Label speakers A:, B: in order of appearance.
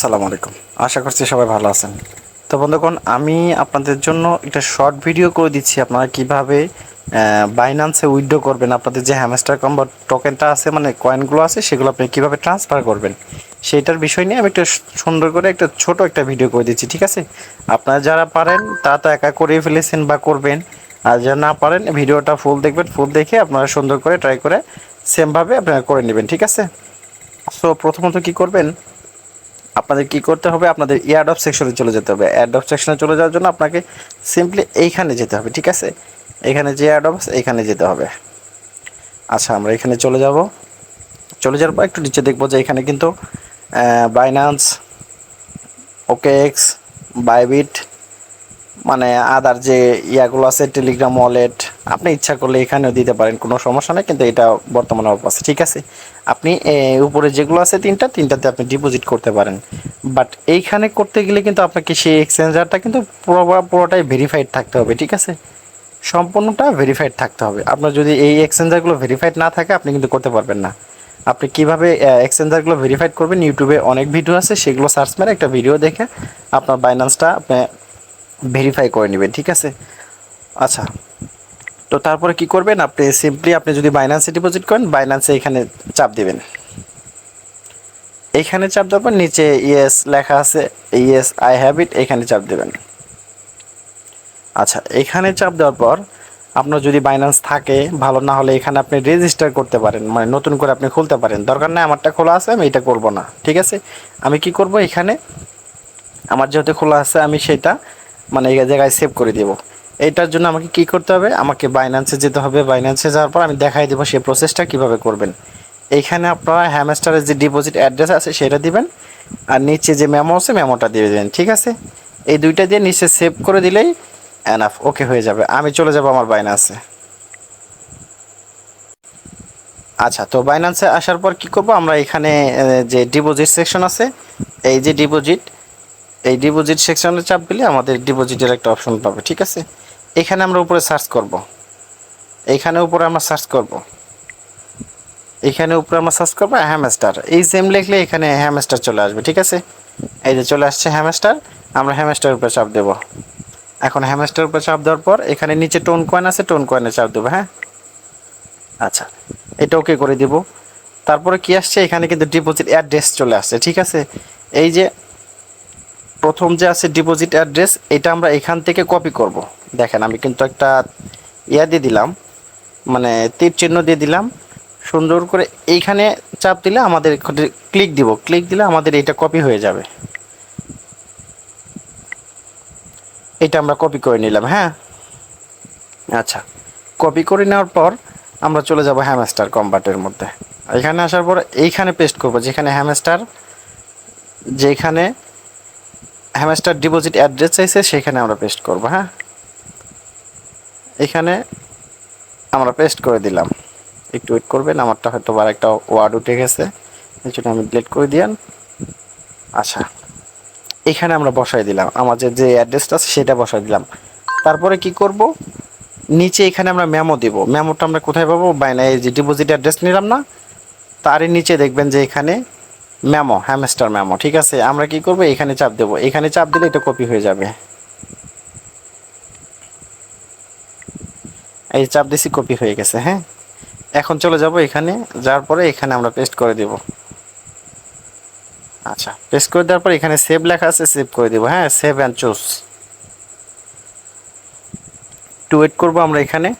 A: আসসালামু আলাইকুম। আশা করছি সবাই ভালো আছেন। তো বন্ধুগণ, আমি আপনাদের জন্য একটা শর্ট ভিডিও করে দিচ্ছি। আপনারা কীভাবে বাইনান্সে উইথড্র করবেন, আপনাদের যে হ্যামস্টার কম্বো টোকেনটা আছে মানে কয়েনগুলো আছে, সেগুলো আপনি কীভাবে ট্রান্সফার করবেন, সেইটার বিষয় নিয়ে আমি একটা সুন্দর করে একটা ছোট একটা ভিডিও করে দিচ্ছি, ঠিক আছে? আপনারা যারা পারেন, তা তো একা করে ফেলেছেন বা করবেন। আর যারা না পারেন, ভিডিওটা ফুল দেখবেন ফুল দেখে আপনারা সুন্দর করে ট্রাই করে সেমভাবে আপনারা করে নেবেন, ঠিক আছে? সো প্রথমত কি করবেন আপনাদের কি করতে হবে? আপনাদের ইয়ার্ড অফ সেকশনে চলে যেতে হবে। অফ সেকশনে চলে যাওয়ার জন্য আপনাকে সিম্পলি এইখানে যেতে হবে, ঠিক আছে? এখানে যে অ্যাড অফ এইখানে যেতে হবে। আচ্ছা আমরা এখানে চলে যাব। চলে যাওয়ার পর একটু নিচে দেখব যে এখানে কিন্তু বাইনান্স ওকে এক্স বাইবিট মানে আদার যে ইয়াগুলো আছে টেলিগ্রাম ওয়ালেট আপনি ইচ্ছা করলে এখানেও দিতে পারেন, কোনো সমস্যা নেই, কিন্তু এটা বর্তমানে অফ আছে, ঠিক আছে? আপনি উপরে যেগুলো আছে তিনটা, তিনটাতে আপনি ডিপোজিট করতে পারেন। বাট এইখানে করতে গেলে কিন্তু আপনাকে সেই এক্সচেঞ্জারটা কিন্তু পুরো পুরোটাই ভেরিফাইড থাকতে হবে, ঠিক আছে? সম্পূর্ণটা ভেরিফাইড থাকতে হবে। আপনার যদি এই এক্সচেঞ্জারগুলো ভেরিফাইড না থাকে, আপনি কিন্তু করতে পারবেন না। আপনি কীভাবে এক্সচেঞ্জারগুলো ভেরিফাইড করবেন? ইউটিউবে অনেক ভিডিও আছে, সেগুলো সার্চ মেরে একটা ভিডিও দেখে আপনার বাইন্যান্সটা আপনি ভেরিফাই করে নেবেন, ঠিক আছে? আচ্ছা তো তারপরে কি করবেন? আপনি সিম্পলি আপনি যদি বাইন্যান্সে ডিপোজিট করেন বাইন্যান্সে এখানে চাপ দেবেন। এইখানে চাপ দেওয়ার পর নিচে ইয়েস লেখা আছে, ইয়েস আই হ্যাভ ইট, এখানে চাপ দেবেন। আচ্ছা এখানে চাপ দেওয়ার পর আপনার যদি বাইন্যান্স থাকে, ভালো না হলে এখানে আপনি রেজিস্টার করতে পারেন মানে নতুন করে আপনি খুলতে পারেন। দরকার নেই, আমারটা খোলা আছে, আমি এটা করব না, ঠিক আছে? আমি কি করব এখানে? আমার যেহেতু খোলা আছে, আমি সেটা মানে এই জায়গায় সেভ করে দেব। এইটার জন্য আমাকে কি করতে হবে? আমাকে বাইন্যান্সে যেতে হবে। বাইন্যান্সে যাওয়ার পর আমি দেখাই দেবো সেই প্রসেসটা কীভাবে করবেন। এইখানে আপনারা হ্যামস্টারের যে ডিপোজিট অ্যাড্রেস আছে সেটা দিবেন। আর নিচে যে মেমো আছে মেমোটা দিয়ে দেবেন, ঠিক আছে? এই দুইটা দিয়ে নিচে সেভ করে দিলেই এনাফ ওকে হয়ে যাবে। আমি চলে যাব আমার বাইন্যান্সে আচ্ছা তো বাইন্যান্সে আসার পর কি করব? আমরা এখানে যে ডিপোজিট সেকশন আছে, এই যে ডিপোজিট এই ডিপোজিট সেকশনে চাপ দিলে আমাদের ডিপোজিটের একটা অপশন পাবে, ঠিক আছে? এখানে আমরা উপরে সার্চ করব। এইখানে উপরে আমরা সার্চ করব। এখানে উপরে আমরা সার্চ করব হ্যামস্টার এই সেম লিখলে এখানে হ্যামস্টার চলে আসবে, ঠিক আছে? এই যে চলে আসছে হ্যামস্টার আমরা হ্যামস্টার উপরে চাপ দেব। এখন হ্যামস্টার উপরে চাপ দেওয়ার পর এখানে নিচে টোন কয়েন আছে টোন কয়েনে চাপ দেবো হ্যাঁ? আচ্ছা এটা ওকে করে দিব। তারপরে কি আসছে? এখানে কিন্তু ডিপোজিট অ্যাড্রেস চলে আসছে, ঠিক আছে? এই যে প্রথম যে আছে ডিপোজিট অ্যাড্রেস এটা আমরা এখান থেকে কপি করব। দেখেন, আমি কিন্তু একটা ইয়া দিয়ে দিলাম মানে তীর চিহ্ন দিয়ে দিলাম, সুন্দর করে এইখানে চাপ দিলে আমাদের ক্লিক দিব। ক্লিক দিলে আমাদের এটা কপি হয়ে যাবে। এটা আমরা কপি করে নিলাম হ্যাঁ? আচ্ছা কপি করে নেওয়ার পর আমরা চলে যাব হ্যামস্টার কম্বাটের মধ্যে। এখানে আসার পর এইখানে পেস্ট করব, যেখানে হ্যামস্টার যেখানে হ্যামস্টার ডিপোজিট অ্যাড্রেস চাইছে, সেখানে আমরা পেস্ট করব হ্যাঁ? এখানে আমরা পেস্ট করে দিলাম। একটু ওয়েট করবেন, আমারটা হয়তো আর একটা ওয়ার্ড উঠে গেছে, এই জন্য আমি ডিলেট করে দিয়ান আচ্ছা এখানে আমরা বসাই দিলাম, আমাদের যে অ্যাড্রেসটা আছে সেটা বসাই দিলাম। তারপরে কি করব? নিচে এখানে আমরা মেমো দেব। মেমোটা আমরা কোথায় পাবো? বাইনা এই যে ডিপোজিট অ্যাড্রেস নিলাম না, তারই নিচে দেখবেন যে এখানে মেমো হ্যামস্টার ম্যামো ঠিক আছে? আমরা কি করব? এখানে চাপ দেব। এখানে চাপ দিলে এটা কপি হয়ে যাবে। এই চাপ দিছি কপি হয়ে গেছে হ্যাঁ? এখন চলে যাব এখানে, যাওয়ার পরে এখানে আমরা পেস্ট করে দেব। আচ্ছা পেস্ট করে দেওয়ার পর এখানে সেভ লেখা আছে সেভ করে দেব হ্যাঁ? Save and choose to wait করব আমরা এখানে।